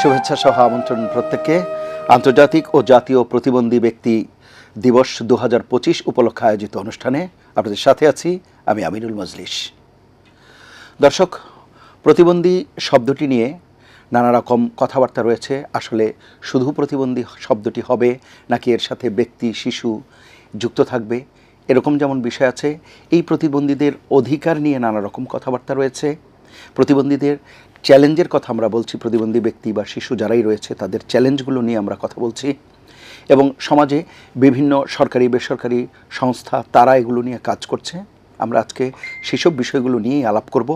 শুভেচ্ছা সহ আমন্ত্রণ প্রত্যেককে। আন্তর্জাতিক ও জাতীয় প্রতিবন্ধী ব্যক্তি দিবস দু হাজার পঁচিশ উপলক্ষে আয়োজিত অনুষ্ঠানে আপনাদের সাথে আছি আমি আমিনুল মজলিস। দর্শক, প্রতিবন্ধী শব্দটি নিয়ে নানা রকম কথাবার্তা রয়েছে। আসলে শুধু প্রতিবন্ধী শব্দটি হবে নাকি এর সাথে ব্যক্তি, শিশু যুক্ত থাকবে, এরকম যেমন বিষয় আছে, এই প্রতিবন্ধীদের অধিকার নিয়ে নানা রকম কথাবার্তা রয়েছে। প্রতিবন্ধীদের চ্যালেঞ্জের কথা আমরা বলছি, প্রতিবন্ধী ব্যক্তি বা শিশু যারাই রয়েছে, তাদের চ্যালেঞ্জগুলো নিয়ে আমরা কথা বলছি। এবং সমাজে বিভিন্ন সরকারি, বেসরকারি সংস্থা, তারা এগুলো নিয়ে কাজ করছে। আমরা আজকে সেসব বিষয়গুলো নিয়েই আলাপ করব।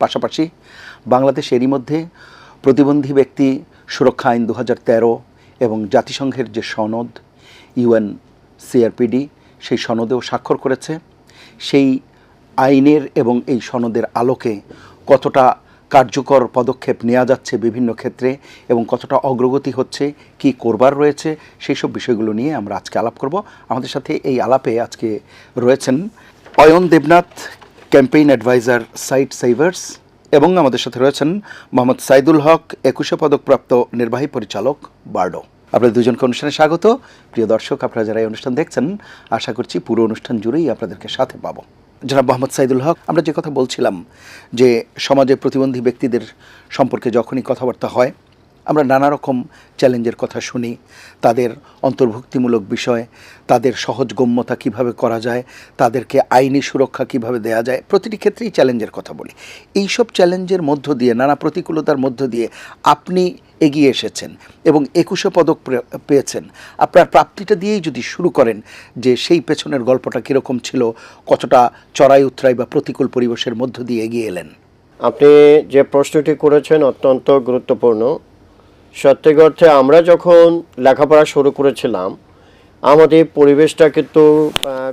পাশাপাশি বাংলাদেশ এরই মধ্যে প্রতিবন্ধী ব্যক্তি সুরক্ষা আইন দু হাজার তেরো এবং জাতিসংঘের যে সনদ ইউএন সিআরপিডি সেই সনদেও স্বাক্ষর করেছে। সেই আইনের এবং এই সনদের আলোকে কতটা কার্যকর পদক্ষেপ নেওয়া যাচ্ছে বিভিন্ন ক্ষেত্রে এবং কতটা অগ্রগতি হচ্ছে, কি করবার রয়েছে সেই সব বিষয়গুলো নিয়ে আমরা আজকে আলাপ করব। আমাদের সাথে এই আলাপে আজকে রয়েছেন Ayan Debnath, campaign adviser Sight Savers এবং আমাদের সাথে রয়েছেন মোহাম্মদ সাইদুল হক, একুশে পদকপ্রাপ্ত নির্বাহী পরিচালক বার্ডো। আপনাদের দুজনকে অনুষ্ঠানে স্বাগত। প্রিয় দর্শক, আপনারা যারা এই অনুষ্ঠান দেখছেন, আশা করছি পুরো অনুষ্ঠান জুড়েই আপনাদেরকে সাথে পাবো। জনাব মোহাম্মদ সাইদুল হক, আমরা যে কথা বলছিলাম যে সমাজে প্রতিবন্ধী ব্যক্তিদের সম্পর্কে যখনই কথাবার্তা হয়, আমরা নানা রকম চ্যালেঞ্জের কথা শুনি, তাদের অন্তর্ভুক্তিমূলক বিষয়, তাদের সহজগম্যতা কীভাবে করা যায়, তাদেরকে আইনি সুরক্ষা কীভাবে দেওয়া যায়, প্রতিটি ক্ষেত্রেই চ্যালেঞ্জের কথা বলি। এই সব চ্যালেঞ্জের মধ্য দিয়ে, নানা প্রতিকূলতার মধ্য দিয়ে আপনি এগিয়ে এসেছেন এবং একুশে পদক পেয়েছেন। আপনার প্রাপ্তিটা দিয়েই যদি শুরু করেন যে সেই পেছনের গল্পটা কীরকম ছিল, কতটা চড়াই উতরাই বা প্রতিকূল পরিবেশের মধ্য দিয়ে এগিয়ে এলেন? আপনি যে প্রশ্নটি করেছেন অত্যন্ত গুরুত্বপূর্ণ। সত্যি অর্থে আমরা যখন লেখাপড়া শুরু করেছিলাম, আমাদের পরিবেশটা কিন্তু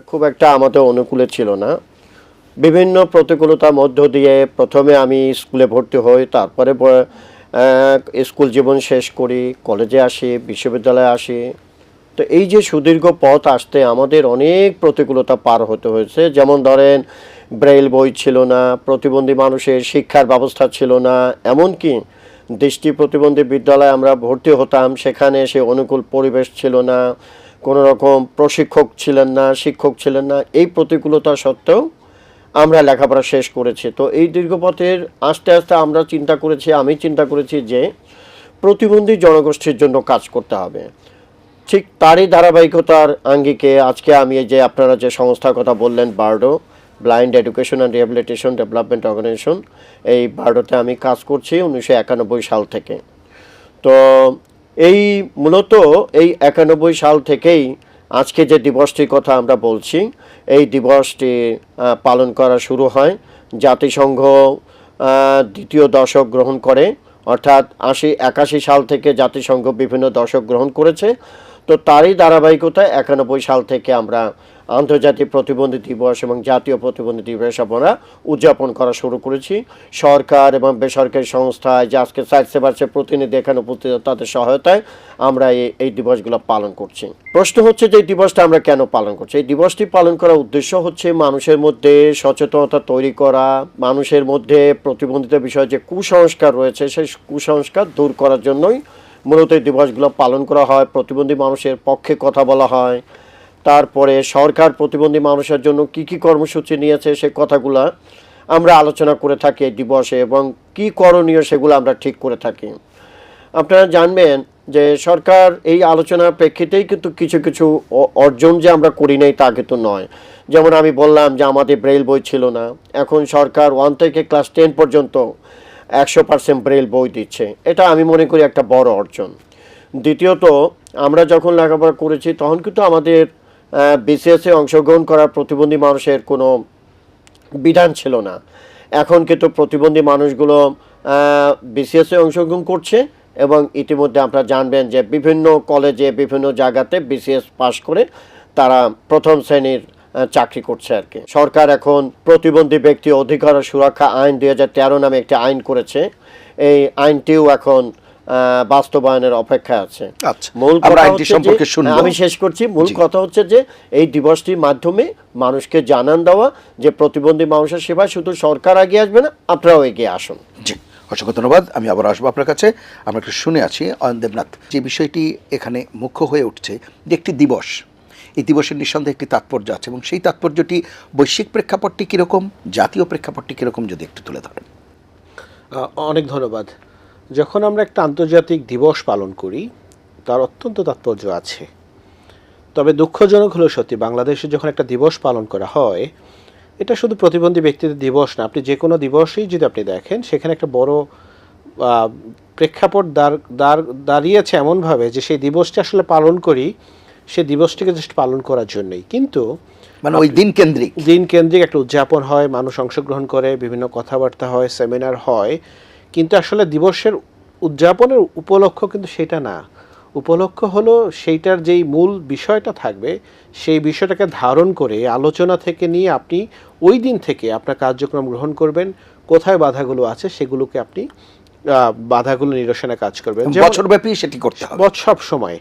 খুব একটা আমাদের অনুকূলে ছিল না। বিভিন্ন প্রতিকূলতার মধ্য দিয়ে প্রথমে আমি স্কুলে ভর্তি হই, তারপরে স্কুল জীবন শেষ করি, কলেজে আসি, বিশ্ববিদ্যালয়ে আসি। তো এই যে সুদীর্ঘ পথ আসতে আমাদের অনেক প্রতিকূলতা পার হতে হয়েছে। যেমন ধরেন, ব্রেইল বই ছিল না, প্রতিবন্ধী মানুষের শিক্ষার ব্যবস্থা ছিল না, এমনকি দৃষ্টি প্রতিবন্ধী বিদ্যালয়ে আমরা ভর্তি হতাম, সেখানে সে অনুকূল পরিবেশ ছিল না, কোনো রকম প্রশিক্ষক ছিলেন না, শিক্ষক ছিলেন না। এই প্রতিকূলতা সত্ত্বেও আমরা লেখাপড়া শেষ করেছি। তো এই দীর্ঘপথের আস্তে আস্তে আমরা চিন্তা করেছি, আমি চিন্তা করেছি যে প্রতিবন্ধী জনগোষ্ঠীর জন্য কাজ করতে হবে। ঠিক তারই ধারাবাহিকতার আঙ্গিকে আজকে আমি যে আপনারা যে সংস্থার কথা বললেন, BARDO blind education and rehabilitation development organisation, এই বার্ডোতে আমি কাজ করছি উনিশশো একানব্বই সাল থেকে। তো এই মূলত এই একানব্বই সাল থেকেই আজকে যে দিবসটির কথা আমরা বলছি, এই দিবসটি পালন করা শুরু হয় জাতিসংঘ দ্বিতীয় দশক গ্রহণ করে। অর্থাৎ আশি, একাশি সাল থেকে জাতিসংঘ বিভিন্ন দশক গ্রহণ করেছে। তো তারই ধারাবাহিকতায় একানব্বই সাল থেকে আমরা আন্তর্জাতিক প্রতিবন্ধী দিবস এবং জাতীয় প্রতিবন্ধী দিবস আমরা উদযাপন করা শুরু করেছি। সরকার এবং বেসরকারি সংস্থা যে আজকে সাইড সেভার্সের প্রতিনিধি এখানে উপস্থিত তাদের সহায়তায় আমরা এই- এই দিবসগুলো পালন করছি। প্রশ্ন হচ্ছে যে এই দিবসটা আমরা কেন পালন করছি? এই দিবসটি পালন করার উদ্দেশ্য হচ্ছে মানুষের মধ্যে সচেতনতা তৈরি করা, মানুষের মধ্যে প্রতিবন্ধিতা বিষয়ে যে কুসংস্কার রয়েছে, সেই কুসংস্কার দূর করার জন্যই মূলত এই দিবসগুলো পালন করা হয়, প্রতিবন্ধী মানুষের পক্ষে কথা বলা হয়। তারপরে সরকার প্রতিবন্ধী মানুষের জন্য কি কি কর্মসূচি নিয়েছে সে কথাগুলো আমরা আলোচনা করে থাকি এই দিবসে এবং কি করণীয় সেগুলো আমরা ঠিক করে থাকি। আপনারা জানবেন যে সরকার এই আলোচনার প্রেক্ষিতেই কিন্তু কিছু কিছু অর্জন যে আমরা করি নাই তা কিন্তু নয়। যেমন আমি বললাম যে আমাদের ব্রেল বই ছিল না। এখন সরকার ওয়ান থেকে ক্লাস টেন পর্যন্ত একশো পার্সেন্ট ব্রেল বই দিচ্ছে। এটা আমি মনে করি একটা বড় অর্জন। দ্বিতীয়ত, আমরা যখন লেখাপড়া করেছি, তখন কিন্তু আমাদের বিসিএসে অংশগ্রহণ করার প্রতিবন্ধী মানুষের কোনো বিধান ছিল না। এখন কিন্তু প্রতিবন্ধী মানুষগুলো বিসিএসে অংশগ্রহণ করছে এবং ইতিমধ্যে আপনারা জানবেন যে বিভিন্ন কলেজে বিভিন্ন জায়গাতে বিসিএস পাশ করে তারা প্রথম শ্রেণির চাকরি করছে আর কি। সরকার এখন প্রতিবন্ধী ব্যক্তি অধিকার ও সুরক্ষা আইন দুই হাজার তেরো নামে একটি আইন করেছে। এই আইনটিও এখন বাস্তবায়নের অপেক্ষায় আছে। আচ্ছা মূল কথা সম্পর্কে আমি শেষ করছি। মূল কথা হচ্ছে যে এই দিবসটির মাধ্যমে মানুষকে জানান দেওয়া যে প্রতিবন্ধী মানুষের সেবায় শুধু সরকার এগিয়ে আসবে না আপনারাও এগিয়ে আসুন। জি অসংখ্য ধন্যবাদ। আমি আবার আসব আপনার কাছে। আমরা একটু শুনে আছি অয়ন দেবনাথ যে বিষয়টি এখানে মুখ্য হয়ে উঠছে যে একটি দিবস এই দিবসের নিঃসন্দেহে একটি তাৎপর্য আছে এবং সেই তাৎপর্যটি বৈশ্বিক প্রেক্ষাপটটি কীরকম, জাতীয় প্রেক্ষাপটটি কীরকম যদি একটু তুলে ধরেন। অনেক ধন্যবাদ। যখন আমরা একটা আন্তর্জাতিক দিবস পালন করি, তার অত্যন্ত তাৎপর্য আছে। তবে দুঃখজনক হলো সত্যি, বাংলাদেশে যখন একটা দিবস পালন করা হয়, এটা শুধু প্রতিবন্ধী ব্যক্তিদের দিবস না, আপনি যে কোনো দিবসই যদি আপনি দেখেন, সেখানে একটা বড় প্রেক্ষাপট দাঁড়, দাঁড়িয়েছে এমনভাবে যে সেই দিবসটি আসলে পালন করি সেই দিবসটিকে জাস্ট পালন করার জন্যই। কিন্তু মানে ওই দিন কেন্দ্রিক দিন কেন্দ্রিক একটা উদযাপন হয় মানুষ অংশগ্রহণ করে বিভিন্ন কথাবার্তা হয় সেমিনার হয়। কিন্তু আসলে দিবসের উদযাপনের উপলক্ষ কিন্তু সেটা না। উপলক্ষ হলো সেইটার যেই মূল বিষয়টা থাকবে সেই বিষয়টাকে ধারণ করে আলোচনা থেকে নিয়ে আপনি ওই দিন থেকে আপনার কার্যক্রম গ্রহণ করবেন কোথায় বাধাগুলো আছে সেগুলোকে আপনি আহ, বাধাগুলো নিরসনে কাজ করবেন। বছরব্যাপী সেটি করতে হবে। সব সময়।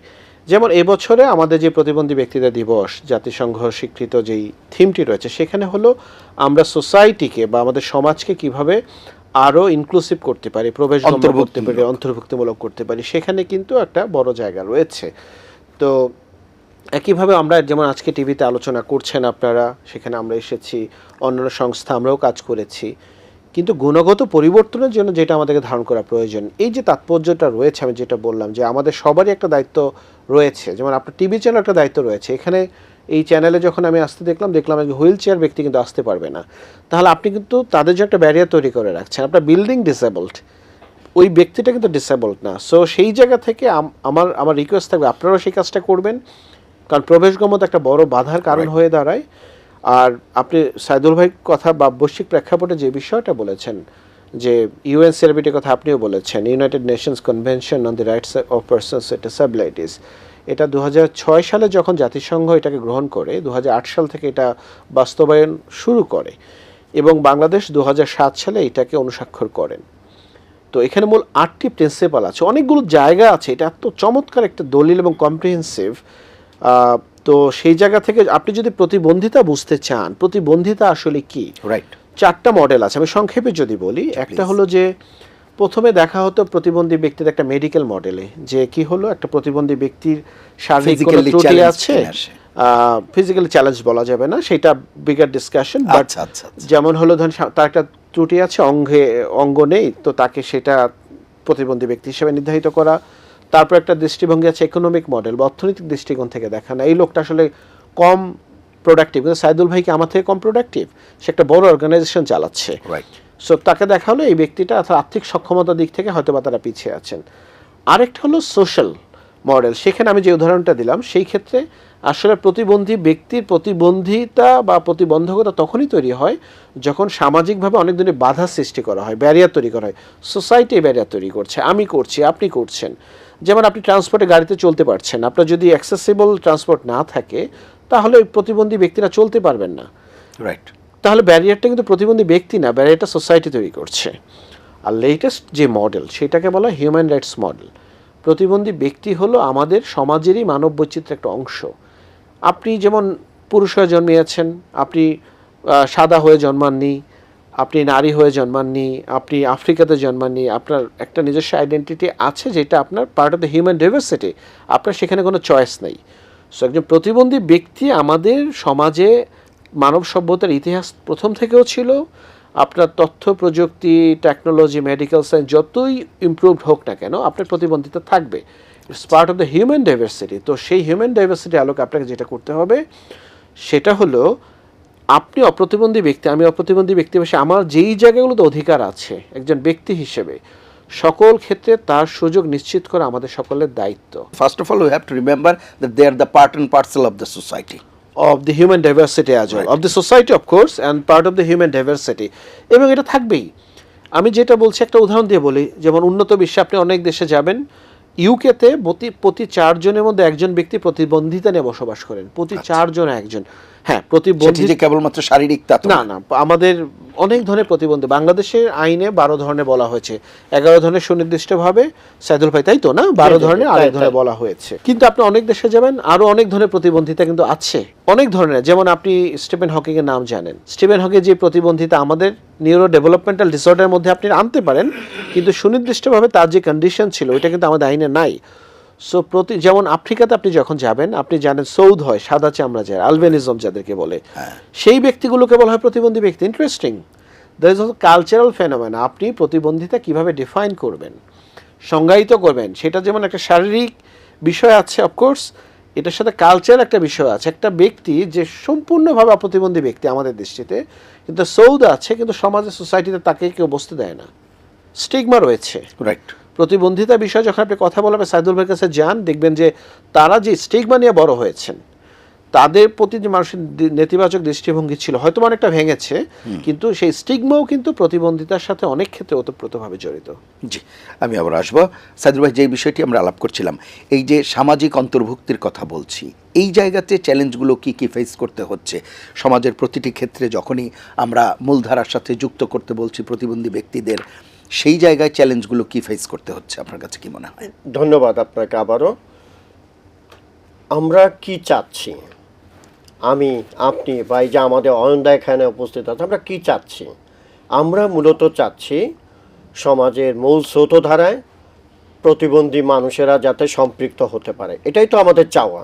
যেমন এবছরে আমাদের যে প্রতিবন্ধী ব্যক্তিদের দিবস জাতিসংঘ স্বীকৃত যেই থিমটি রয়েছে সেখানে হলো আমরা সোসাইটিকে বা আমাদের সমাজকে কীভাবে আরও ইনক্লুসিভ করতে পারি প্রবেশ করতে পারি অন্তর্ভুক্তিমূলক। অন্তর্ভুক্তিমূলক করতে পারি সেখানে কিন্তু একটা বড় জায়গা রয়েছে তো একইভাবে আমরা যেমন আজকে টিভিতে আলোচনা করছেন আপনারা সেখানে আমরা এসেছি অন্যান্য সংস্থা আমরাও কাজ করেছি কিন্তু গুণগত পরিবর্তনের জন্য যেটা আমাদেরকে ধারণ করা প্রয়োজন এই যে তাৎপর্যটা রয়েছে আমি যেটা বললাম যে আমাদের সবারই একটা দায়িত্ব রয়েছে। যেমন আপনার টিভি চ্যানেল একটা দায়িত্ব রয়েছে। এখানে এই চ্যানেলে যখন আমি আসতে দেখলাম দেখলাম একজন হুইল চেয়ার ব্যক্তি কিন্তু আসতে পারবে না। তাহলে আপনি কিন্তু তাদের জন্য একটা ব্যারিয়ার তৈরি করে রাখছেন। আপনার বিল্ডিং ডিসেবলড ওই ব্যক্তিটা কিন্তু ডিসেবলড না। সো সেই জায়গা থেকে আমার আমার রিকোয়েস্ট থাকবে আপনারাও সেই কাজটা করবেন। কারণ প্রবেশগমত একটা বড় বাধার কারণ হয়ে দাঁড়ায়। আর আপনি সাইদুল ভাই কথা বা বৈশ্বিক প্রেক্ষাপটে যে বিষয়টা বলেছেন, যে ইউএন সেলিব্রিটির কথা আপনিও বলেছেন United Nations convention on the rights of persons with এটা দু হাজার ছয় সালে যখন জাতিসংঘ এটাকে গ্রহণ করে দু হাজার আট সাল থেকে এটা বাস্তবায়ন শুরু করে এবং বাংলাদেশ দু হাজার সাত সালে এটাকে অনুস্বাক্ষর করেন। তো এখানে মূল আটটি প্রিন্সিপাল আছে, অনেকগুলো জায়গা আছে, এটা এত চমৎকার একটা দলিল এবং কম্প্রিহেন্সিভ তো সেই জায়গা থেকে আপনি যদি প্রতিবন্ধিতা বুঝতে চান প্রতিবন্ধিতা আসলে কি? রাইট চারটা মডেল আছে। আমি সংক্ষেপে যদি বলি একটা হলো যে প্রথমে দেখা হতো প্রতিবন্ধী ব্যক্তির একটা মেডিকেল মডেলে যে কি হলো? একটা প্রতিবন্ধী ব্যক্তির শারীরিক কোনো ত্রুটি আছে। ফিজিক্যালি চ্যালেঞ্জ বলা যাবে না সেটা বিগার ডিসকাশন বাট। যেমন হলো ধরেন তার একটা ত্রুটি আছে অঙ্গে অঙ্গ নেই তো তাকে সেটা প্রতিবন্ধী ব্যক্তি হিসেবে নির্ধারিত করা। তারপর একটা দৃষ্টিভঙ্গি আছে ইকোনমিক মডেল বা অর্থনৈতিক দৃষ্টিকোণ থেকে দেখা না। এই লোকটা আসলে কম প্রোডাক্টিভ কিন্তু সাইদুল ভাই কি আমার থেকে কম প্রোডাক্টিভ সে একটা বড় অর্গানাইজেশন চালাচ্ছে। রাইট সো তাকে দেখা হলো এই ব্যক্তিটা অর্থাৎ আর্থিক সক্ষমতার দিক থেকে হয়তো বা তারা পিছিয়ে আছেন। আরেকটা হলো সোশ্যাল মডেল সেখানে আমি যে উদাহরণটা দিলাম সেই ক্ষেত্রে আসলে প্রতিবন্ধী ব্যক্তির প্রতিবন্ধিতা বা প্রতিবন্ধকতা তখনই তৈরি হয় যখন সামাজিকভাবে অনেক ধরনের বাধা সৃষ্টি করা হয় ব্যারিয়ার তৈরি করা হয়। সোসাইটি ব্যারিয়ার তৈরি করছে আমি করছি আপনি করছেন। যেমন আপনি ট্রান্সপোর্টে গাড়িতে চলতে পারছেন আপনার যদি অ্যাক্সেসিবল ট্রান্সপোর্ট না থাকে তাহলে ওই প্রতিবন্ধী ব্যক্তিরা চলতে পারবেন না। রাইট তাহলে ব্যারিয়ারটা কিন্তু প্রতিবন্ধী ব্যক্তি না ব্যারিয়ারটা সোসাইটি তৈরি করছে। আর লেটেস্ট যে মডেল সেটাকে বলা হিউম্যান রাইটস মডেল প্রতিবন্ধী ব্যক্তি হলো আমাদের সমাজেরই মানব বৈচিত্র্যের একটা অংশ। আপনি যেমন পুরুষ হয়ে জন্মিয়েছেন আপনি সাদা হয়ে জন্মাননি আপনি নারী হয়ে জন্মাননি, আপনি আফ্রিকাতে জন্মাননি, আপনার একটা নিজস্ব আইডেন্টিটি আছে যেটা আপনার part of the human diversity আপনার সেখানে কোনো চয়েস নেই। সো একজন প্রতিবন্ধী ব্যক্তি আমাদের সমাজে মানব সভ্যতার ইতিহাস প্রথম থেকেও ছিল। আপনার তথ্য, প্রযুক্তি টেকনোলজি মেডিকেল সায়েন্স যতই ইমপ্রুভড হোক না কেন আপনার প্রতিবন্ধিতা থাকবে। It's part of the human diversity তো সেই হিউম্যান ডাইভার্সিটি আলোকে আপনাকে যেটা করতে হবে, সেটা হলো আপনি অপ্রতিবন্ধী ব্যক্তি আমি অপ্রতিবন্ধী ব্যক্তি হিসেবে আমার যেই জায়গাগুলোতে অধিকার আছে একজন ব্যক্তি হিসেবে সকল ক্ষেত্রে তার সুযোগ নিশ্চিত করা আমাদের সকলের দায়িত্ব। Of all, we have to remember that they are the part and parcel of the society. of the human diversity as well. Right. of the society of course and part of the human diversity. এবং এটা থাকবেই। আমি যেটা বলছি একটা উদাহরণ দিয়ে বলি। যেমন উন্নত বিশ্বে আপনি অনেক দেশে যাবেন ইউকেতে প্রতি প্রতি চারজনের মধ্যে একজন ব্যক্তি প্রতিবন্ধিতা নিয়ে বসবাস করেন। প্রতি চারজন একজন। হ্যাঁ প্রতিবন্ধী যে কেবলমাত্র শারীরিক তা না না আমাদের অনেক ধরনের প্রতিবন্ধী। বাংলাদেশের আইনে বারো ধরনের বলা হয়েছে। এগারো ধরনের সুনির্দিষ্টভাবে সাইদুল ভাই তাই তো না? বারো ধরনের আরেক ধরনের বলা হয়েছে। কিন্তু আপনি অনেক দেশে যাবেন আরও অনেক ধরনের প্রতিবন্ধিতা কিন্তু আছে। অনেক ধরনের যেমন আপনি স্টিফেন হকিং এর নাম জানেন। স্টিফেন হকিং যে প্রতিবন্ধিতা আমাদের নিউরো ডেভেলপমেন্টাল ডিসঅর্ডারের মধ্যে আপনি আনতে পারেন কিন্তু সুনির্দিষ্টভাবে তার যে কন্ডিশন ছিল ওইটা কিন্তু আমাদের আইনে নাই। সো প্রতি যেমন আফ্রিকাতে আপনি যখন যাবেন আপনি জানেন সৌদ হয় সাদা চামড়া যায় আলবেনিজম যাদেরকে বলে। সেই ব্যক্তিগুলোকে বলা হয় প্রতিবন্ধী ব্যক্তি। Interesting there is also cultural phenomenon আপনি প্রতিবন্ধিতা কীভাবে ডিফাইন করবেন? সংজ্ঞায়িত করবেন। সেটা যেমন একটা শারীরিক বিষয় আছে অফকোর্স এটার সাথে কালচার একটা বিষয় আছে। একটা ব্যক্তি যে সম্পূর্ণভাবে অপ্রতিবন্ধী ব্যক্তি আমাদের দৃষ্টিতে কিন্তু সৌদ আছে কিন্তু সমাজে সোসাইটিতে তাকে কেউ বসতে দেয় না। স্টিগমা রয়েছে। রাইট প্রতিবন্ধিতা বিষয়ে যখন আপনি কথা বলবেন সাইদুল ভাইয়ের কাছে যান দেখবেন যে তারা যে স্টিগমা নিয়ে বড় হয়েছেন তাদের প্রতি যে মানুষের নেতিবাচক দৃষ্টিভঙ্গি ছিল হয়তো অনেকটা ভেঙেছে কিন্তু সেই স্টিগমাও কিন্তু প্রতিবন্ধিতার সাথে অনেক ক্ষেত্রে ওতপ্রোতভাবে জড়িত। জি আমি আবার আসব। সাইদুল ভাই যে বিষয়টি আমরা আলাপ করছিলাম এই যে সামাজিক অন্তর্ভুক্তির কথা বলছি এই জায়গাতে চ্যালেঞ্জগুলো কি কি ফেস করতে হচ্ছে? সমাজের প্রতিটি ক্ষেত্রে যখনই আমরা মূলধারার সাথে যুক্ত করতে বলছি প্রতিবন্ধী ব্যক্তিদের সেই জায়গায় চ্যালেঞ্জগুলো কি ফেস করতে হচ্ছে? আপনার কাছে কি মনে হয়? ধন্যবাদ আপনাকে আবারও। আমরা কি চাচ্ছি? আমি আপনি বা এই যে আমাদের অয়নদা এখানে উপস্থিত আছে আমরা কি চাচ্ছি? আমরা মূলত চাচ্ছি সমাজের মূল স্রোতধারায় প্রতিবন্ধী মানুষেরা যাতে সম্পৃক্ত হতে পারে। এটাই তো আমাদের চাওয়া.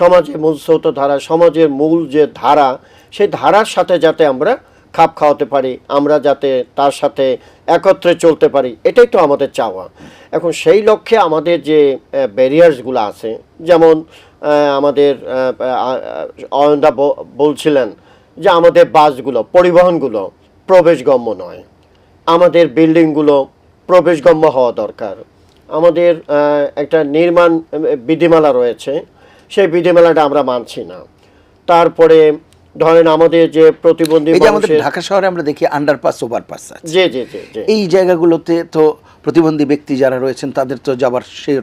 সমাজের মূল স্রোতধারা সমাজের মূল যে ধারা সেই ধারার সাথে যাতে আমরা খাপ খাওয়াতে পারি, আমরা যাতে তার সাথে একত্রে চলতে পারি, এটাই তো আমাদের চাওয়া। এখন সেই লক্ষ্যে আমাদের যে ব্যারিয়ার্সগুলো আছে, যেমন আমাদের অয়নদা বলছিলেন যে আমাদের বাসগুলো, পরিবহনগুলো প্রবেশগম্য নয়। আমাদের বিল্ডিংগুলো প্রবেশগম্য হওয়া দরকার। আমাদের একটা নির্মাণ বিধিমালা রয়েছে, সেই বিধিমালাটা আমরা মানছি না। তারপরে ধরেন আমাদের যে প্রতিবন্ধী এই যে আমাদের ঢাকা শহরে আমরা দেখি আন্ডারপাস ওভারপাস আছে। জি জি জি এই জায়গাগুলোতে তো প্রতিবন্ধী ব্যক্তি যারা রয়েছেন তাদের তো যাবার সেই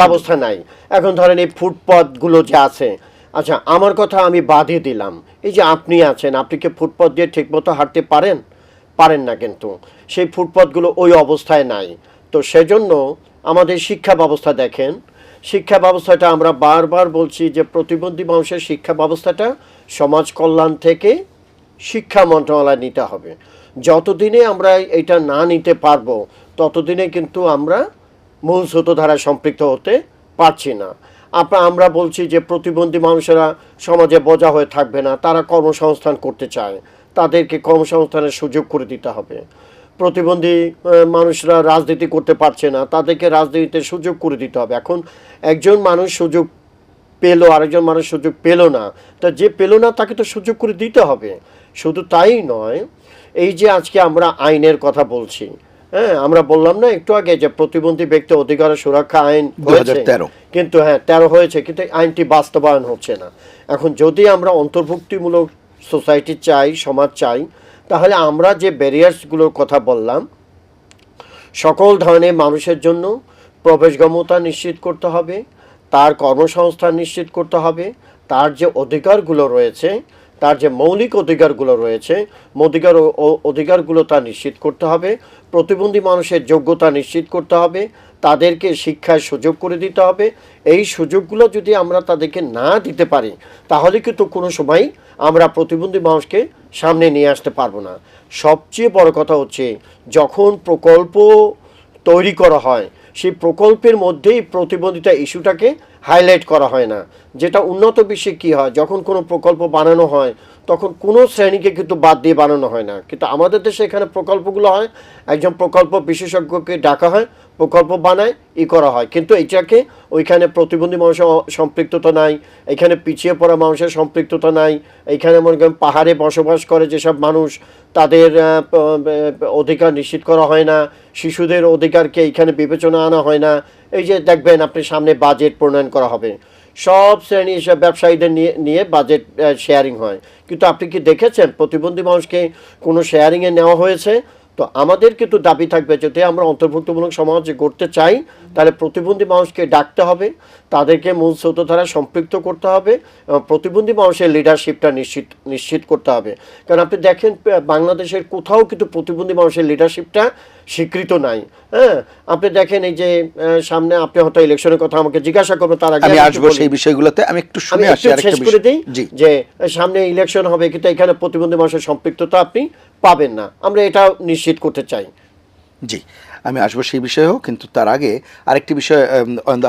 ব্যবস্থা নাই। এখন ধরেন এই ফুটপাথগুলো যে আছে আচ্ছা আমার কথা আমি বাদই দিলাম। এই যে আপনি আছেন আপনি কি ফুটপাথ দিয়ে ঠিকমতো হাঁটতে পারেন? পারেন না কিন্তু। সেই ফুটপাথগুলো ওই অবস্থায় নাই। তো সেজন্য আমাদের শিক্ষা ব্যবস্থা দেখেন শিক্ষা ব্যবস্থাটা আমরা বারবার বলছি যে প্রতিবন্ধী মানুষের শিক্ষা ব্যবস্থাটা সমাজ কল্যাণ থেকে শিক্ষা মন্ত্রণালয় নিতে হবে। যতদিনে আমরা এটা না নিতে পারব, ততদিনে কিন্তু আমরা মূল স্রোতধারায় সম্পৃক্ত হতে পারছি না। আপনার আমরা বলছি যে প্রতিবন্ধী মানুষেরা সমাজে বোঝা হয়ে থাকবে না, তারা কর্মসংস্থান করতে চায়। তাদেরকে কর্মসংস্থানের সুযোগ করে দিতে হবে। প্রতিবন্ধী মানুষরা রাজনীতি করতে পারছে না তাদেরকে রাজনীতিতে সুযোগ করে দিতে হবে। এখন একজন মানুষ সুযোগ পেল আরেকজন মানুষ সুযোগ পেল না তা যে পেল না তাকে তো সুযোগ করে দিতে হবে। শুধু তাই নয় এই যে আজকে আমরা আইনের কথা বলছি হ্যাঁ আমরা বললাম না একটু আগে যে প্রতিবন্ধী ব্যক্তি অধিকার সুরক্ষা আইন হয়েছে। কিন্তু হ্যাঁ তেরো হয়েছে কিন্তু আইনটি বাস্তবায়ন হচ্ছে না। এখন যদি আমরা অন্তর্ভুক্তিমূলক সোসাইটি চাই সমাজ চাই তাহলে আমরা যে ব্যারিয়ার্সগুলোর কথা বললাম, সকল ধরনের মানুষের জন্য প্রবেশগম্যতা নিশ্চিত করতে হবে, তার কর্মসংস্থান নিশ্চিত করতে হবে, তার যে অধিকারগুলো রয়েছে, তার যে মৌলিক অধিকারগুলো রয়েছে অধিকার অধিকারগুলো তা নিশ্চিত করতে হবে, প্রতিবন্ধী মানুষের যোগ্যতা নিশ্চিত করতে হবে, তাদেরকে শিক্ষার সুযোগ করে দিতে হবে, এই সুযোগগুলো যদি আমরা তাদেরকে না দিতে পারি, তাহলে কিন্তু কোনো সময় আমরা প্রতিবন্ধী মানুষকে সামনে নিয়ে আসতে পারব না। সবচেয়ে বড় কথা হচ্ছে, যখন প্রকল্প তৈরি করা হয়, সেই প্রকল্পের মধ্যেই প্রতিবন্ধিতা ইস্যুটাকে হাইলাইট করা হয় না। যেটা উন্নত বিশ্বে কি হয়, যখন কোনো প্রকল্প বানানো হয়, তখন কোনো শ্রেণীকে কিন্তু বাদ দিয়ে বানানো হয় না। কিন্তু আমাদের দেশে এখানে প্রকল্পগুলো হয়, একজন প্রকল্প বিশেষজ্ঞকে ডাকা হয়, প্রকল্প বানায়, ই করা হয়। কিন্তু এটাকে ওইখানে প্রতিবন্ধী মানুষের সম্পৃক্ততা নাই, এখানে পিছিয়ে পড়া মানুষের সম্পৃক্ততা নাই, এখানে মনে করেন পাহাড়ে বসবাস করে যেসব মানুষ, তাদের অধিকার নিশ্চিত করা হয় না, শিশুদের অধিকারকে এখানে বিবেচনা আনা হয় না এই যে দেখবেন আপনি সামনে বাজেট প্রণয়ন করা হবে। সব শ্রেণি সব ব্যবসায়ীদের নিয়ে নিয়ে বাজেট শেয়ারিং হয়। কিন্তু আপনি কি দেখেছেন প্রতিবন্ধী মানুষকে কোনো শেয়ারিংয়ে নেওয়া হয়েছে? তো আমাদের কিন্তু দাবি থাকবে যদি আমরা অন্তর্ভুক্তমূলক সমাজ করতে চাই, তাহলে প্রতিবন্ধী মানুষকে ডাকতে হবে, তাদেরকে মূল স্রোতধারা সম্পৃক্ত করতে হবে এবং প্রতিবন্ধী মানুষের লিডারশিপটা নিশ্চিত নিশ্চিত করতে হবে। কারণ আপনি দেখেন বাংলাদেশের কোথাও কিন্তু প্রতিবন্ধী মানুষের লিডারশিপটা স্বীকৃত নাই। হ্যাঁ? আপনি দেখেন এই যে সামনে আপনি হয়তো ইলেকশনের কথা আমাকে জিজ্ঞাসা করবেন তার আগে আমি আসব সেই বিষয়গুলোতে। আমি একটু শুনে আসি শেষ করে দিই যে সামনে ইলেকশন হবে কিন্তু এখানে প্রতিবন্ধী মানুষের সম্পৃক্ততা আপনি পাবেন না। আমরা এটা নিশ্চিত করতে চাই। জি। আমি আসব সেই বিষয়েও কিন্তু তার আগে আরেকটি বিষয়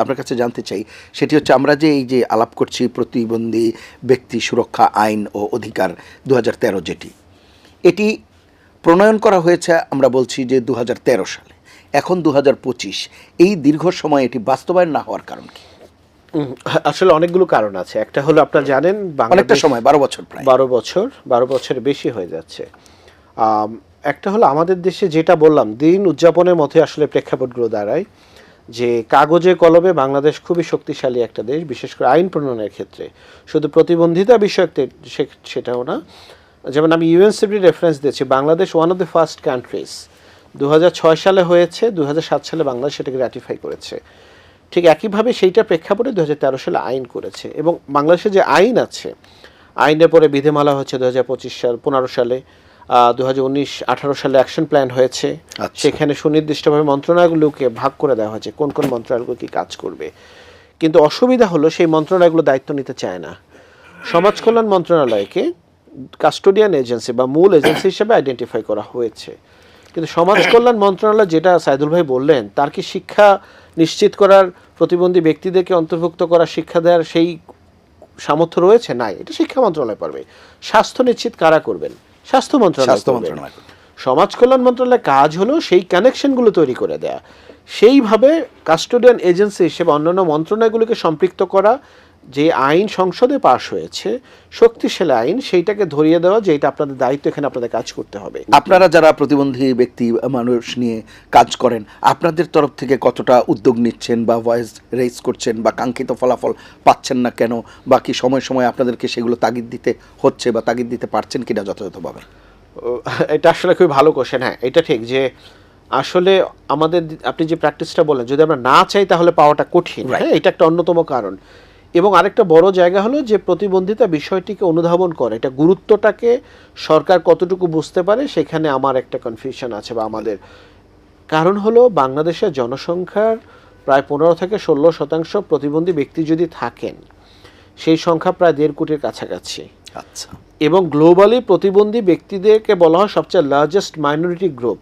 আপনার কাছে জানতে চাই। সেটি হচ্ছে আমরা যে এই যে আলাপ করছি প্রতিবন্ধী ব্যক্তি সুরক্ষা আইন ও অধিকার দু হাজার তেরো যেটি এটি প্রণয়ন করা হয়েছে আমরা বলছি যে দু সালে। এখন দু হাজার পঁচিশ। এই দীর্ঘ সময় এটি বাস্তবায়ন না হওয়ার কারণ কি? আসলে অনেকগুলো কারণ আছে। একটা হলো আপনারা জানেন অনেকটা সময় বারো বছর প্রায়। বারো বছর বারো বছরের বেশি হয়ে যাচ্ছে। একটা হলো আমাদের দেশে যেটা বললাম দিন উদযাপনের মধ্যে আসলে প্রেক্ষাপটগুলো দাঁড়ায় যে কাগজে কলমে বাংলাদেশ খুবই শক্তিশালী একটা দেশ বিশেষ করে আইন প্রণয়নের ক্ষেত্রে। শুধু প্রতিবন্ধিতা বিষয়ক সেটাও না। যেমন আমি ইউএনসিপি রেফারেন্স দিয়েছি Bangladesh one of the first countries দু হাজার ছয় সালে হয়েছে দু হাজার সাত সালে বাংলাদেশ সেটাকে র্যাটিফাই করেছে। ঠিক একইভাবে সেইটা প্রেক্ষাপটে দু হাজার তেরো সালে আইন করেছে এবং বাংলাদেশে যে আইন আছে আইনের পরে বিধিমালা হচ্ছে দু হাজার পঁচিশ সাল পনেরো সালে দু হাজার উনিশ আঠারো সালে অ্যাকশন প্ল্যান হয়েছে। আচ্ছা। সেখানে সুনির্দিষ্টভাবে মন্ত্রণালয়গুলোকে ভাগ করে দেওয়া হয়েছে কোন কোন মন্ত্রণালয়গুলো কি কাজ করবে। কিন্তু অসুবিধা হলো সেই মন্ত্রণালয়গুলো দায়িত্ব নিতে চায় না। সমাজ কল্যাণ মন্ত্রণালয়কে কাস্টোডিয়ান এজেন্সি বা মূল এজেন্সি হিসেবে আইডেন্টিফাই করা হয়েছে। কিন্তু সমাজ কল্যাণ মন্ত্রণালয় যেটা সাইদুল ভাই বললেন তার কি শিক্ষা নিশ্চিত করার প্রতিবন্ধী ব্যক্তিদেরকে অন্তর্ভুক্ত করা শিক্ষা দেওয়ার সেই সামর্থ্য রয়েছে? নাই। এটা শিক্ষা মন্ত্রণালয় পারবে স্বাস্থ্য নিশ্চিত কারা করবেন? স্বাস্থ্য মন্ত্রণালয় সমাজ কল্যাণ মন্ত্রণালয়ের কাজ হলো সেই কানেকশনগুলো তৈরি করে দেয়া। সেইভাবে কাস্টোডিয়ান এজেন্সি হিসেবে অন্যান্য মন্ত্রণালয়গুলোকে সম্পৃক্ত করা যে আইন সংসদে পাশ হয়েছে শক্তিশালী আইন সেইটাকে ধরিয়ে দেওয়া যে এটা আপনাদের দায়িত্ব এখানে আপনাদের কাজ করতে হবে। আপনারা যারা প্রতিবন্ধী ব্যক্তি মানুষ নিয়ে কাজ করেন আপনাদের তরফ থেকে কতটা উদ্যোগ নিচ্ছেন বা ভয়েস রেজ করছেন বা কাঙ্ক্ষিত ফলাফল পাচ্ছেন না কেন বা কি সময় সময় আপনাদেরকে সেগুলো তাগিদ দিতে হচ্ছে বা তাগিদ দিতে পারছেন কিনা যথাযথভাবে? এটা আসলে খুবই ভালো কোশ্চেন হ্যাঁ এটা ঠিক যে আসলে আমাদের আপনি যে প্র্যাকটিসটা বলেন যদি আমরা না চাই তাহলে পাওয়াটা কঠিন. হ্যাঁ এটা একটা অন্যতম কারণ। এবং আরেকটা বড় জায়গা হলো যে প্রতিবন্ধিতা বিষয়টিকে অনুধাবন করে। এটা গুরুত্বটাকে সরকার কতটুকু বুঝতে পারে সেখানে আমার একটা কনফিউশন আছে বা আমাদের। কারণ হলো বাংলাদেশের জনসংখ্যার প্রায় পনেরো থেকে ষোলো শতাংশ প্রতিবন্ধী ব্যক্তি যদি থাকেন সেই সংখ্যা প্রায় দেড় কোটির কাছাকাছি। আচ্ছা। এবং গ্লোবালি প্রতিবন্ধী ব্যক্তিদেরকে বলা হয় সবচেয়ে লার্জেস্ট মাইনরিটি গ্রুপ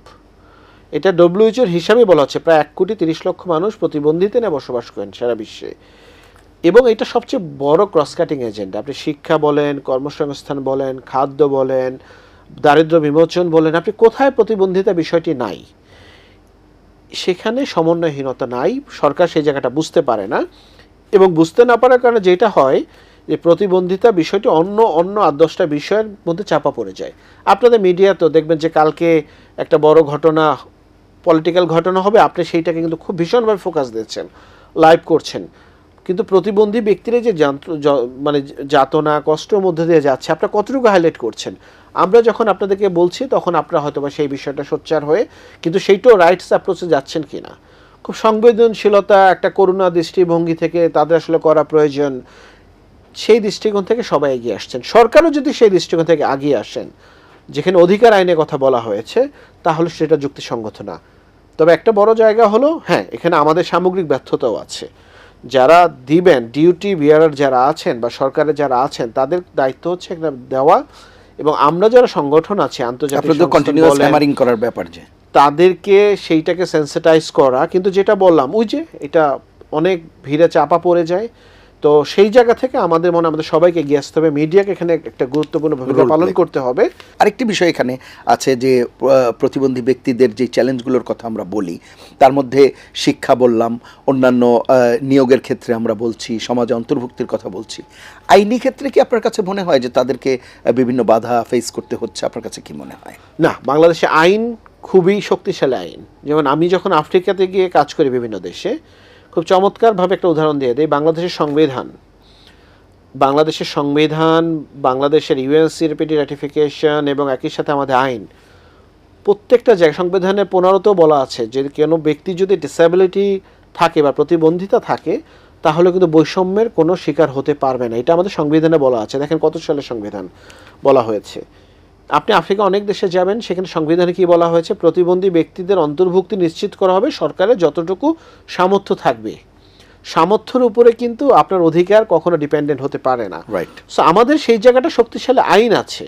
এটা ডব্লিউএইচওর হিসাবে বলা হচ্ছে। প্রায় এক কোটি তিরিশ লক্ষ মানুষ প্রতিবন্ধিতে নিয়ে বসবাস করেন সারা বিশ্বে। এবং এটা সবচেয়ে বড় ক্রস কাটিং এজেন্ডা আপনি শিক্ষা বলেন, কর্মসংস্থান বলেন, খাদ্য বলেন, দারিদ্র বিমোচন বলেন, আপনি কোথায় প্রতিবন্ধিতা বিষয়টি নাই? সেখানে সমন্বয়হীনতা নাই, সরকার সেই জায়গাটা বুঝতে পারে না এবং বুঝতে না পারার কারণে যেটা হয় যে প্রতিবন্ধিতা বিষয়টি অন্য অন্য আট দশটা বিষয়ের মধ্যে চাপা পড়ে যায়। আপনাদের মিডিয়া তো দেখবেন যে কালকে একটা বড় ঘটনা পলিটিক্যাল ঘটনা হবে, আপনি সেইটাকে কিন্তু খুব ভীষণভাবে ফোকাস দিচ্ছেন লাইভ করছেন। কিন্তু প্রতিবন্ধী ব্যক্তিরা যে মানে যাতনা, কষ্টের মধ্যে দিয়ে যাচ্ছে আপনারা কতটুকু হাইলাইট করছেন? আমরা যখন আপনাদেরকে বলছি, তখন আপনারা হয়তো বা সেই বিষয়টা সোচ্চার হয়ে কিন্তু সেইটাও রাইটস অ্যাপ্রোচে যাচ্ছেন কিনা? খুব সংবেদনশীলতা, একটা করুণা দৃষ্টিভঙ্গি থেকে তাদের আসলে করা প্রয়োজন, সেই দৃষ্টিকোণ থেকে সবাই এগিয়ে আসছেন। সরকারও যদি সেই দৃষ্টিকোণ থেকে এগিয়ে আসেন, যেখানে অধিকার আইনের কথা বলা হয়েছে, তাহলে সেটা যুক্তিসঙ্গত না। তবে একটা বড় জায়গা হলো হ্যাঁ এখানে আমাদের সামগ্রিক ব্যর্থতাও আছে। যারা দিবেন ডিউটি বিয়ারার যারা আছেন বা সরকারে যারা আছেন তাদের দায়িত্ব হচ্ছে একটা দেওয়া এবং আমরা যারা সংগঠন আছে আন্তর্জাতিক কন্টিনিউয়াস হ্যামারিং করার ব্যাপার যে। তাদেরকে সেইটাকে সেন্সিটাইজ করা। কিন্তু যেটা বললাম ওই যে এটা অনেক ভিড়ে চাপা পড়ে যায়। তো সেই জায়গা থেকে আমাদের মনে আমাদের সবাইকে এগিয়ে আসতে হবে। মিডিয়াকে এখানে একটা গুরুত্বপূর্ণ ভূমিকা পালন করতে হবে। আরেকটি বিষয় এখানে আছে যে প্রতিবন্ধী ব্যক্তিদের যে চ্যালেঞ্জগুলোর কথা আমরা বলি তার মধ্যে শিক্ষা বললাম অন্যান্য নিয়োগের ক্ষেত্রে আমরা বলছি সমাজে অন্তর্ভুক্তির কথা বলছি। আইনি ক্ষেত্রে কি আপনার কাছে মনে হয় যে তাদেরকে বিভিন্ন বাধা ফেস করতে হচ্ছে? আপনার কাছে কি মনে হয়? না বাংলাদেশে আইন খুবই শক্তিশালী আইন। যেমন আমি যখন আফ্রিকাতে গিয়ে কাজ করি বিভিন্ন দেশে খুব চমৎকারভাবে একটা উদাহরণ দিয়ে দেয় বাংলাদেশের সংবিধান। বাংলাদেশের সংবিধান, বাংলাদেশের ইউএনসিরপিটি রাটিফিকেশন এবং একই সাথে আমাদের আইন, প্রত্যেকটা জায়গায় সংবিধানের পনেরোতেও বলা আছে যে কোনো ব্যক্তি যদি ডিসেবিলিটি থাকে বা প্রতিবন্ধিতা থাকে, তাহলে কিন্তু বৈষম্যের কোনো শিকার হতে পারবে না। এটা আমাদের সংবিধানে বলা আছে। দেখেন কত সালের সংবিধান বলা হয়েছে। আপনি আফ্রিকা অনেক দেশে যাবেন সেখানে সংবিধানে কি বলা হয়েছে? প্রতিবন্ধী ব্যক্তিদের অন্তর্ভুক্তি নিশ্চিত করা হবে সরকারের যতটুকু সামর্থ্য থাকবে। সামর্থ্যের উপরে কিন্তু আপনার অধিকার কখনো ডিপেন্ডেন্ট হতে পারে না। রাইট সো আমাদের সেই জায়গাটা শক্তিশালী আইন আছে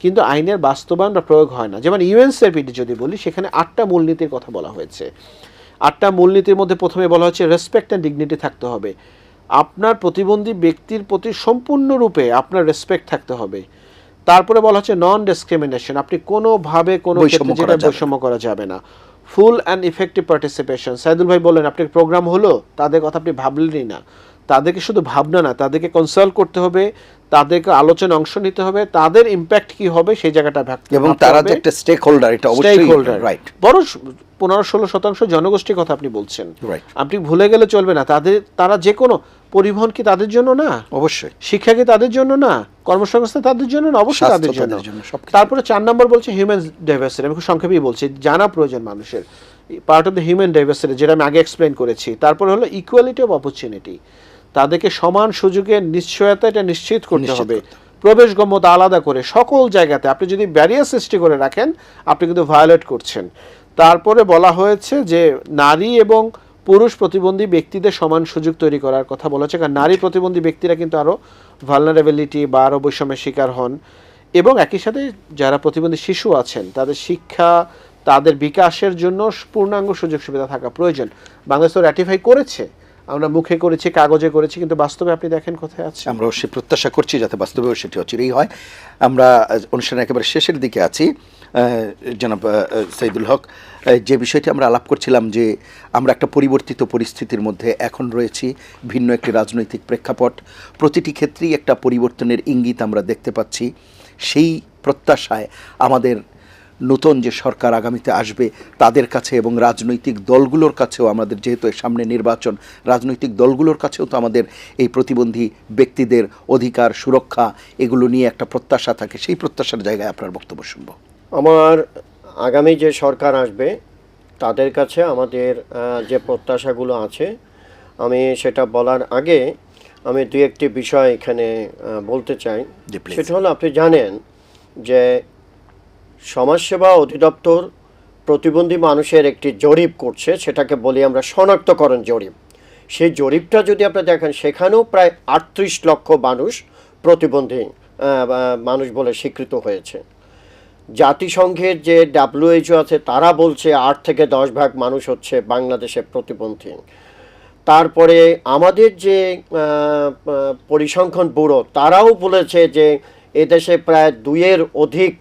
কিন্তু আইনের বাস্তবায়ন বা প্রয়োগ হয় না। যেমন ইউএনসিআরপিটি যদি বলি সেখানে আটটা মূলনীতির কথা বলা হয়েছে। আটটা মূলনীতির মধ্যে প্রথমে বলা হচ্ছে রেসপেক্ট অ্যান্ড ডিগনিটি থাকতে হবে। আপনার প্রতিবন্ধী ব্যক্তির প্রতি সম্পূর্ণরূপে আপনার রেসপেক্ট থাকতে হবে। তারপরে বলা হচ্ছে নন ডিসক্রিমিনেশন আপনি কোনোভাবে কোনো ক্ষেত্রে যেটা। বৈষম্য করা যাবে না। Full and effective participation Saidul ভাই বললেন আপনার প্রোগ্রাম হলো? তাদের কথা আপনি ভাবলেনই না। তাদেরকে শুধু ভাবনা না তাদেরকে কনসাল্ট করতে হবে তাদেরকে আলোচনা অংশ নিতে হবে তাদের ইম্প্যাক্ট কি হবে সেই জায়গাটা ভাব- এবং তারা যে একটা স্টেক হোল্ডার এটা অবশ্যই Stakeholder। রাইট বড় পনেরো ষোলো শতাংশ জনগোষ্ঠীর কথা আপনি বলছেন. আপনি ভুলে গেলে চলবে না। তাদের তারা যে কোনো পরিবহন কি তাদের জন্য না? অবশ্যই। শিক্ষা কি তাদের জন্য না? কর্মসংস্থান তাদের জন্য না? অবশ্যই তাদের জন্য। তারপরে চার নম্বর বলছে হিউম্যান ডাইভার্সিটি আমি খুব সংক্ষেপেই বলছি জানা প্রয়োজন মানুষের। Part of the human diversity যেটা আমি আগে এক্সপ্লেন করেছি। তারপরে হলো ইকুয়ালিটি অফ অপরচুনিটি তাদেরকে সমান সুযোগের নিশ্চয়তা এটা নিশ্চিত করতে হবে। প্রবেশগম্যতা আলাদা করে। সকল জায়গাতে আপনি যদি ব্যারিয়ার সৃষ্টি করে রাখেন আপনি কিন্তু ভায়োলেট করছেন। তারপরে বলা হয়েছে যে নারী এবং পুরুষ প্রতিবন্ধী ব্যক্তিদের সমান সুযোগ তৈরি করার কথা বলা হচ্ছে, কারণ নারী প্রতিবন্ধী ব্যক্তিরা কিন্তু আরও ভালনারেবিলিটি বা আরও বৈষম্যের শিকার হন। এবং একই সাথে যারা প্রতিবন্ধী শিশু আছেন, তাদের শিক্ষা, তাদের বিকাশের জন্য পূর্ণাঙ্গ সুযোগ সুবিধা থাকা প্রয়োজন। বাংলাদেশ তো র্যাটিফাই করেছে, আমরা মুখে করেছি, কাগজে করেছি, কিন্তু বাস্তবে আপনি দেখেন কোথায় আছে? আমরা সে প্রত্যাশা করছি যাতে বাস্তবেও সেটি অচিরেই হয়। আমরা অনুষ্ঠানের একেবারে শেষের দিকে আছি। জনাব সাইদুল হক যে বিষয়টি আমরা আলাপ করছিলাম যে আমরা একটা পরিবর্তিত পরিস্থিতির মধ্যে এখন রয়েছি, ভিন্ন একটি রাজনৈতিক প্রেক্ষাপট, প্রতিটি ক্ষেত্রেই একটা পরিবর্তনের ইঙ্গিত আমরা দেখতে পাচ্ছি। সেই প্রত্যাশায় আমাদের নতুন যে সরকার আগামীতে আসবে তাদের কাছে এবং রাজনৈতিক দলগুলোর কাছেও আমাদের যেহেতু সামনে নির্বাচন, রাজনৈতিক দলগুলোর কাছেও তো আমাদের এই প্রতিবন্ধী ব্যক্তিদের অধিকার, সুরক্ষা, এগুলো নিয়ে একটা প্রত্যাশা থাকে। সেই প্রত্যাশার জায়গায় আপনার বক্তব্য শুনব। আমার আগামী যে সরকার আসবে তাদের কাছে আমাদের যে প্রত্যাশাগুলো আছে আমি সেটা বলার আগে আমি দু একটি বিষয় এখানে বলতে চাই. সেটা হলো আপনি জানেন যে সমাজসেবা অধিদপ্তর প্রতিবন্ধী মানুষের একটি জরিপ করছে সেটাকে বলি আমরা শনাক্তকরণ জরিপ। সেই জরিপটা যদি আপনি দেখেন সেখানেও প্রায় আটত্রিশ লক্ষ মানুষ প্রতিবন্ধী মানুষ বলে স্বীকৃত হয়েছে। জাতিসংঘের যে ডাব্লিউএইচও আছে, তারা বলছে আট থেকে দশ ভাগ মানুষ হচ্ছে বাংলাদেশে প্রতিবন্ধী। তারপরে আমাদের যে পরিসংখ্যান ব্যুরো, তারাও বলেছে যে এদেশে প্রায় দুইয়ের অধিক,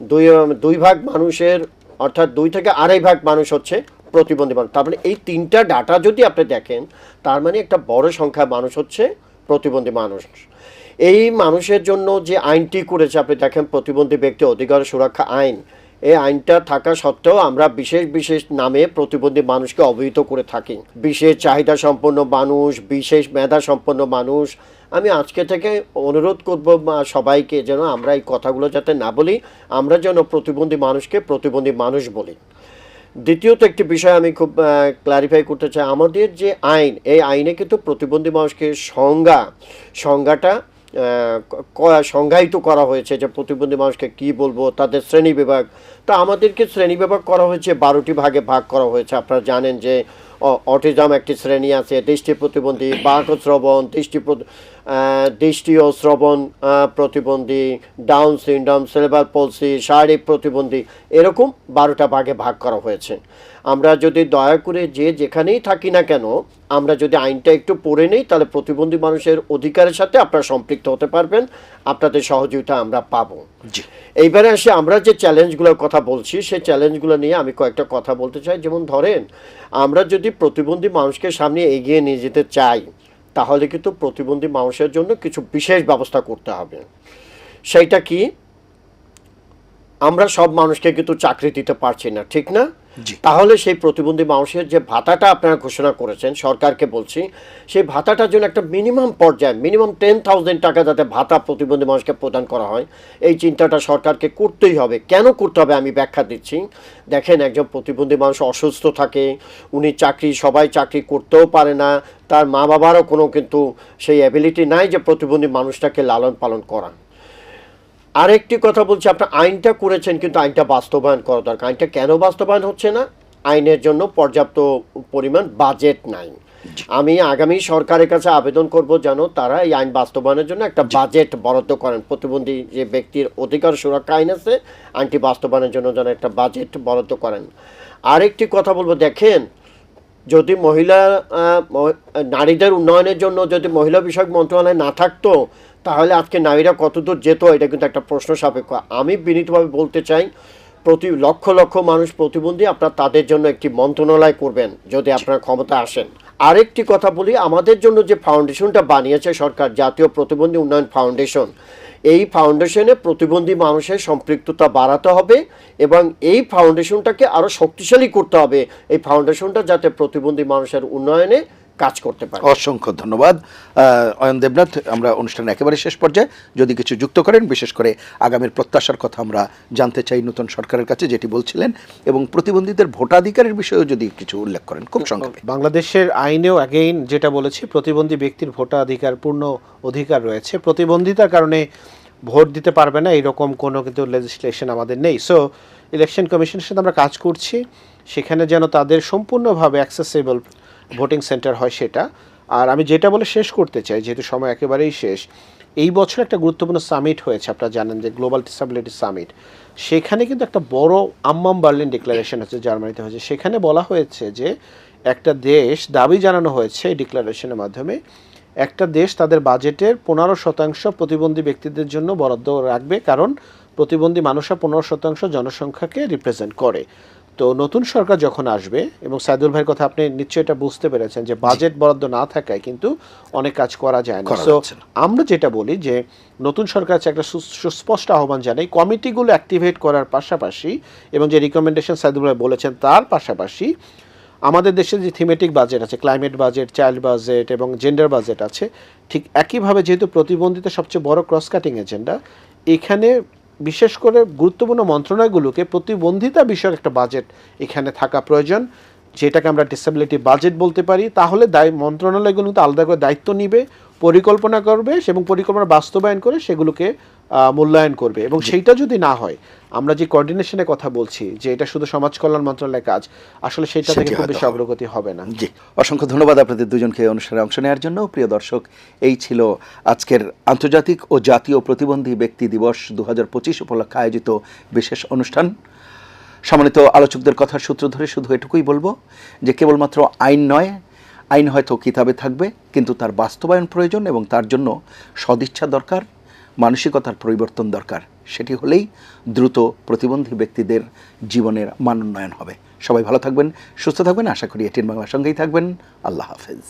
দুই দুই ভাগ মানুষের, অর্থাৎ দুই থেকে আড়াই ভাগ মানুষ হচ্ছে প্রতিবন্ধী মানুষ। তার এই তিনটা ডাটা যদি আপনি দেখেন, তার মানে একটা বড় সংখ্যা মানুষ হচ্ছে প্রতিবন্ধী মানুষ। এই মানুষের জন্য যে আইনটি করেছে, আপনি দেখেন প্রতিবন্ধী ব্যক্তি অধিকার সুরক্ষা আইন, এই আইনটা থাকা সত্ত্বেও আমরা বিশেষ বিশেষ নামে প্রতিবন্ধী মানুষকে অবহিত করে থাকি। বিশেষ চাহিদা সম্পন্ন মানুষ, বিশেষ মেধা সম্পন্ন মানুষ। আমি আজকে থেকে অনুরোধ করব সবাইকে যেন আমরা এই কথাগুলো যাতে না বলি, আমরা যেন প্রতিবন্ধী মানুষকে প্রতিবন্ধী মানুষ বলি। দ্বিতীয়ত একটি বিষয় আমি খুব ক্লারিফাই করতে চাই। আমাদের যে আইন, এই আইনে কিন্তু প্রতিবন্ধী মানুষকে সংজ্ঞা, সংজ্ঞাটা সংজ্ঞায়িত করা হয়েছে যে প্রতিবন্ধী মানুষকে কি বলব, তাদের শ্রেণি বিভাগ। তা আমাদেরকে শ্রেণি বিভাগ করা হয়েছে, বারোটি ভাগে ভাগ করা হয়েছে। আপনারা জানেন যে অটিজম একটি শ্রেণি আছে দৃষ্টি প্রতিবন্ধী বাক ও শ্রবণ দৃষ্টি দৃষ্টি ও শ্রবণ প্রতিবন্ধী ডাউন সিনড্রোম সেলেবাল পলসি শারীরিক প্রতিবন্ধী এরকম বারোটা ভাগে ভাগ করা হয়েছে। আমরা যদি দয়া করে যে যেখানেই থাকি না কেন আমরা যদি আইনটা একটু পড়ে নেই তাহলে প্রতিবন্ধী মানুষের অধিকারের সাথে আপনারা সম্পৃক্ত হতে পারবেন আপনাদের সহযোগিতা আমরা পাবো। এইবারে আসে আমরা যে চ্যালেঞ্জগুলোর কথা বলছি সেই চ্যালেঞ্জগুলো নিয়ে আমি কয়েকটা কথা বলতে চাই। যেমন ধরেন আমরা যদি প্রতিবন্ধী মানুষকে সামনে এগিয়ে নিয়ে যেতে চাই, তাহলে কিন্তু প্রতিবন্ধী মানুষের জন্য কিছু বিশেষ ব্যবস্থা করতে হবে। সেইটা কি? আমরা সব মানুষকে কিন্তু চাকরি দিতে পারছি না ঠিক না? তাহলে সেই প্রতিবন্ধী মানুষের যে ভাতাটা আপনারা ঘোষণা করেছেন সরকারকে বলছি সেই ভাতাটার জন্য একটা মিনিমাম পর্যায়ে মিনিমাম টেন থাউজেন্ড টাকা যাতে ভাতা প্রতিবন্ধী মানুষকে প্রদান করা হয় এই চিন্তাটা সরকারকে করতেই হবে। কেন করতে হবে আমি ব্যাখ্যা দিচ্ছি। দেখেন একজন প্রতিবন্ধী মানুষ অসুস্থ থাকে উনি চাকরি সবাই চাকরি করতেও পারে না তার মা বাবারও কোনো কিন্তু সেই অ্যাবিলিটি নাই যে প্রতিবন্ধী মানুষটাকে লালন পালন করা আরেকটি কথা বলছি আপনার আইনটা করেছেন কিন্তু আইনটা বাস্তবায়ন করা দরকার। আইনটা কেন বাস্তবায়ন হচ্ছে না? আইনের জন্য পর্যাপ্ত পরিমাণ বাজেট নাই। আমি আগামী সরকারের কাছে আবেদন করব যেন তারা এই আইন বাস্তবায়নের জন্য একটা বাজেট বরাদ্দ করেন। প্রতিবন্ধী যে ব্যক্তির অধিকার সুরক্ষা আইন আছে আইনটি বাস্তবায়নের জন্য যেন একটা বাজেট বরাদ্দ করেন। আরেকটি কথা বলব দেখেন যদি মহিলা নারীদের উন্নয়নের জন্য যদি মহিলা বিষয়ক মন্ত্রণালয় না থাকতো তাহলে আজকে নারীরা কতদূর যেত, এটা কিন্তু একটা প্রশ্ন সাপেক্ষ। আমি বিনীতভাবে বলতে চাই, প্রতি লক্ষ লক্ষ মানুষ প্রতিবন্ধী আপনার তাদের জন্য একটি মন্ত্রণালয় করবেন, যদি আপনার ক্ষমতা আসেন। আরেকটি কথা বলি, আমাদের জন্য যে ফাউন্ডেশনটা বানিয়েছে সরকার, জাতীয় প্রতিবন্ধী উন্নয়ন ফাউন্ডেশন, এই ফাউন্ডেশনে প্রতিবন্ধী মানুষের সম্পৃক্ততা বাড়াতে হবে এবং এই ফাউন্ডেশনটাকে আরও শক্তিশালী করতে হবে। এই ফাউন্ডেশনটা যাতে প্রতিবন্ধী মানুষের উন্নয়নে কাজ করতে পারে। অসংখ্য ধন্যবাদ। অয়ন দেবনাথ আমরা অনুষ্ঠানের একেবারে শেষ পর্যায়ে যদি কিছু যুক্ত করেন বিশেষ করে আগামীর প্রত্যাশার কথা আমরা জানতে চাই নতুন সরকারের কাছে যেটি বলছিলেন এবং প্রতিবন্ধীদের ভোটাধিকারের বিষয়েও যদি কিছু উল্লেখ করেন খুব সংক্ষেপে। বাংলাদেশের আইনেও অ্যাগেইন যেটা বলেছি প্রতিবন্ধী ব্যক্তির ভোটাধিকার পূর্ণ অধিকার রয়েছে। প্রতিবন্ধিতার কারণে ভোট দিতে পারবে না এরকম কোনো কিন্তু লেজিসলেশন আমাদের নেই। সো ইলেকশন কমিশনের সাথে আমরা কাজ করছি। সেখানে যেন তাদের সম্পূর্ণভাবে অ্যাক্সেসেবল ভোটিং সেন্টার হয় সেটা। আর আমি যেটা বলে শেষ করতে চাই, যেহেতু সময় একেবারেই শেষ, এই বছর একটা গুরুত্বপূর্ণ সামিট হয়েছে, আপনারা জানেন যে গ্লোবাল ডিসাবিলিটি সামিট সেখানে কিন্তু একটা বড় আম্মাম বার্লিন ডিক্লারেশন হচ্ছে, জার্মানিতে হয়েছে। সেখানে বলা হয়েছে যে একটা দেশ, দাবি জানানো হয়েছে এই ডিক্লারেশনের মাধ্যমে, একটা দেশ তাদের বাজেটের পনেরো শতাংশ প্রতিবন্ধী ব্যক্তিদের জন্য বরাদ্দ রাখবে, কারণ প্রতিবন্ধী মানুষরা পনেরো শতাংশ জনসংখ্যাকে রিপ্রেজেন্ট করে। তো নতুন সরকার যখন আসবে এবং সাইদুল ভাইয়ের কথা আপনি নিশ্চয়ই এটা বুঝতে পেরেছেন যে বাজেট বরাদ্দ না থাকায় কিন্তু অনেক কাজ করা যায় না না। আমরা যেটা বলি যে নতুন সরকার একটা সুস্পষ্ট আহ্বান জানাই কমিটিগুলো অ্যাক্টিভেট করার পাশাপাশি এবং যে রিকমেন্ডেশন সাইদুল ভাই বলেছেন তার পাশাপাশি আমাদের দেশে যে থিমেটিক বাজেট আছে ক্লাইমেট বাজেট চাইল্ড বাজেট এবং জেন্ডার বাজেট আছে ঠিক একইভাবে যেহেতু প্রতিবন্ধিতা সবচেয়ে বড় ক্রস কাটিং এজেন্ডা এখানে বিশেষ করে গুরুত্বপূর্ণ মন্ত্রণালয়গুলোকে প্রতিবন্ধিতা বিষয়ক একটা বাজেট এখানে থাকা প্রয়োজন। যেটাকে আমরা ডিসেবিলিটি বাজেট বলতে পারি, তাহলে দায় মন্ত্রণালয়গুলো কিন্তু আলাদা করে দায়িত্ব নিবে। পরিকল্পনা করবে এবং পরিকল্পনা বাস্তবায়ন করে সেগুলোকে মূল্যায়ন করবে। এবং সেইটা যদি না হয় আমরা যে কোঅর্ডিনেশনের কথা বলছি যে এটা শুধু সমাজ কল্যাণ মন্ত্রণালয়ের কাজ আসলে সেটা থেকে খুব বেশি অগ্রগতি হবে না। জি। অসংখ্য ধন্যবাদ আপনাদের দুজনকে অনুষ্ঠানে অংশ নেওয়ার জন্য। প্রিয় দর্শক এই ছিল আজকের আন্তর্জাতিক ও জাতীয় প্রতিবন্ধী ব্যক্তি দিবস দু হাজার পঁচিশ উপলক্ষে আয়োজিত বিশেষ অনুষ্ঠান। সম্মানিত আলোচকদের কথার সূত্র ধরে শুধু এটুকুই বলব যে কেবলমাত্র আইন নয় আইন হয়তো কিতাবে থাকবে, কিন্তু তার বাস্তবায়ন প্রয়োজন এবং তার জন্য সদিচ্ছা দরকার, মানসিকতার পরিবর্তন দরকার। সেটি হলেই দ্রুত প্রতিবন্ধী ব্যক্তিদের জীবনের মানোন্নয়ন হবে। সবাই ভালো থাকবেন, সুস্থ থাকবেন, আশা করি এটির বাংলার সঙ্গেই থাকবেন। আল্লাহ হাফেজ।